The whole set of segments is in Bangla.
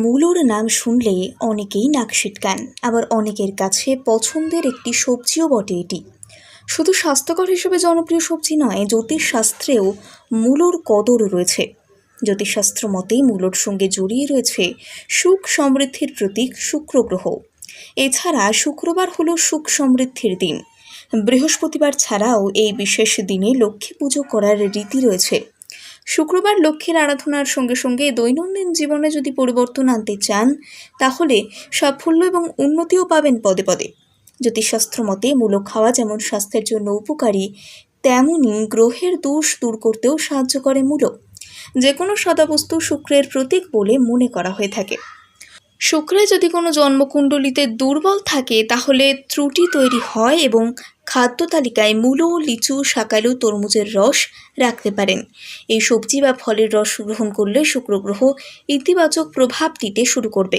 মূলোর নাম শুনলে অনেকেই নাক সিটকান আবার অনেকের কাছে পছন্দের একটি সবজিও বটে এটি। শুধু স্বাস্থ্যকর হিসেবে জনপ্রিয় সবজি নয়, জ্যোতিষশাস্ত্রেও মূলোর কদর রয়েছে। জ্যোতিষশাস্ত্র মতেই মূলোর সঙ্গে জড়িয়ে রয়েছে সুখ সমৃদ্ধির প্রতীক শুক্র গ্রহ। এছাড়া শুক্রবার হল সুখ সমৃদ্ধির দিন। বৃহস্পতিবার ছাড়াও এই বিশেষ দিনে লক্ষ্মী পুজো করার রীতি রয়েছে। শুক্রবার লক্ষ্মীর আরাধনার সঙ্গে সঙ্গে দৈনন্দিন জীবনে যদি পরিবর্তন আনতে চান, তাহলে সাফল্য এবং উন্নতিও পাবেন পদে পদে। জ্যোতিষশাস্ত্র মতে, মূলো খাওয়া যেমন স্বাস্থ্যের জন্য উপকারী তেমনই গ্রহের দোষ দূর করতেও সাহায্য করে মূলো। যে কোনো সদাবস্তু শুক্রের প্রতীক বলে মনে করা হয়ে থাকে। শুক্রে যদি কোনো জন্মকুণ্ডলিতে দুর্বল থাকে, তাহলে ত্রুটি তৈরি হয় এবং খাদ্য তালিকায় মূলো, লিচু, শাকালু, তরমুজের রস রাখতে পারেন। এই সবজি বা ফলের রস গ্রহণ করলে শুক্র গ্রহ ইতিবাচক প্রভাব দিতে শুরু করবে।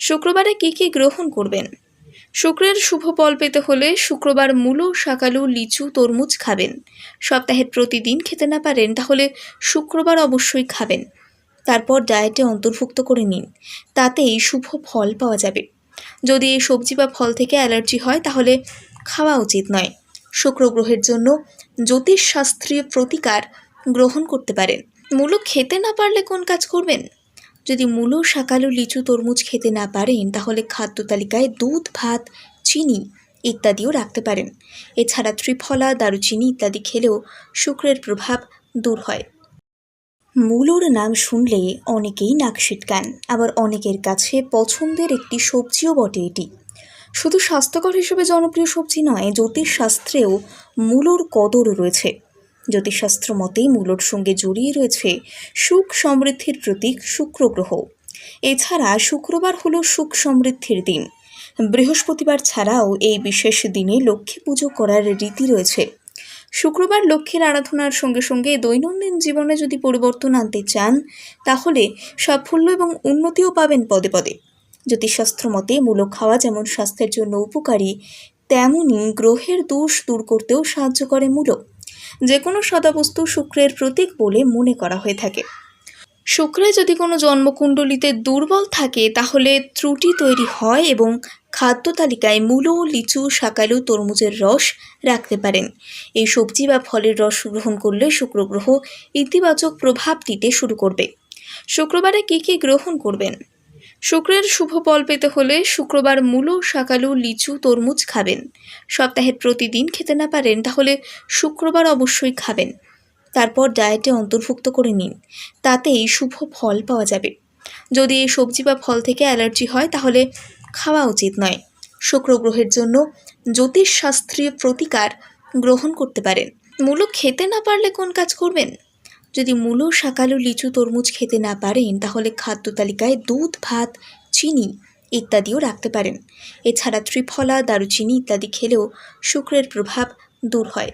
শুক্রবারে কী কী গ্রহণ করবেন? শুক্রের শুভ ফল পেতে হলে শুক্রবার মূলো, শাকালু, লিচু, তরমুজ খাবেন। সপ্তাহের প্রতিদিন খেতে না পারেন তাহলে শুক্রবার অবশ্যই খাবেন। তারপর ডায়েটে অন্তর্ভুক্ত করে নিন। তাতেই শুভ ফল পাওয়া যাবে। যদি এই সবজি বা ফল থেকে অ্যালার্জি হয় তাহলে খাওয়া উচিত নয়। শুক্র গ্রহের জন্য জ্যোতিষশাস্ত্রীয় প্রতিকার গ্রহণ করতে পারেন। মূলো খেতে না পারলে কোন কাজ করবেন? যদি মূলো, শাকালু, লিচু, তরমুজ খেতে না পারেন, তাহলে খাদ্য তালিকায় দুধ, ভাত, চিনি ইত্যাদিও রাখতে পারেন। এছাড়া ত্রিফলা, দারুচিনি ইত্যাদি খেলেও শুক্রের প্রভাব দূর হয়। মূলোর নাম শুনলে অনেকেই নাক সিটকান আবার অনেকের কাছে পছন্দের একটি সবজিও বটে এটি। শুধু স্বাস্থ্যকর হিসেবে জনপ্রিয় সবজি নয়, জ্যোতিষশাস্ত্রেও মূলর কদর রয়েছে। জ্যোতিষশাস্ত্র মতেই মূলোর সঙ্গে জড়িয়ে রয়েছে সুখ সমৃদ্ধির প্রতীক শুক্র গ্রহ। এছাড়া শুক্রবার হল সুখ সমৃদ্ধির দিন। বৃহস্পতিবার ছাড়াও এই বিশেষ দিনে লক্ষ্মী পুজো করার রীতি রয়েছে। শুক্রবার লক্ষ্মীর আরাধনার সঙ্গে সঙ্গে দৈনন্দিন জীবনে যদি পরিবর্তন আনতে চান, তাহলে সাফল্য এবং উন্নতিও পাবেন পদে পদে। জ্যোতিষশাস্ত্র মতে মূলো খাওয়া যেমন স্বাস্থ্যের জন্য উপকারী তেমনই গ্রহের দোষ দূর করতেও সাহায্য করে মূলো। যে কোনো সদাবস্তু শুক্রের প্রতীক বলে মনে করা হয়ে থাকে। শুক্রে যদি কোনো জন্মকুণ্ডলিতে দুর্বল থাকে, তাহলে ত্রুটি তৈরি হয় এবং খাদ্য তালিকায় মূলো, লিচু, শাকালু, তরমুজের রস রাখতে পারেন। এই সবজি বা ফলের রস গ্রহণ করলে শুক্র গ্রহ ইতিবাচক প্রভাব দিতে শুরু করবে। শুক্রবারে কী কী গ্রহণ করবেন? শুক্রের শুভ ফল পেতে হলে শুক্রবার মূলো, শাকালু, লিচু, তরমুজ খাবেন। সপ্তাহের প্রতিদিন খেতে না পারেন, তাহলে শুক্রবার অবশ্যই খাবেন। তারপর ডায়েটে অন্তর্ভুক্ত করে নিন। তাতেই শুভ ফল পাওয়া যাবে। যদি এই সবজি বা ফল থেকে অ্যালার্জি হয়, তাহলে খাওয়া উচিত নয়। শুক্র গ্রহের জন্য জ্যোতিষশাস্ত্রীয় প্রতিকার গ্রহণ করতে পারেন। মূলো খেতে না পারলে কোন কাজ করবেন? যদি মূলো শাকালু লিচু, তরমুজ খেতে না পারেন, তাহলে খাদ্য তালিকায় দুধ, ভাত, চিনি ইত্যাদিও রাখতে পারেন। এছাড়া ত্রিফলা, দারুচিনি ইত্যাদি খেলেও শুক্রের প্রভাব দূর হয়।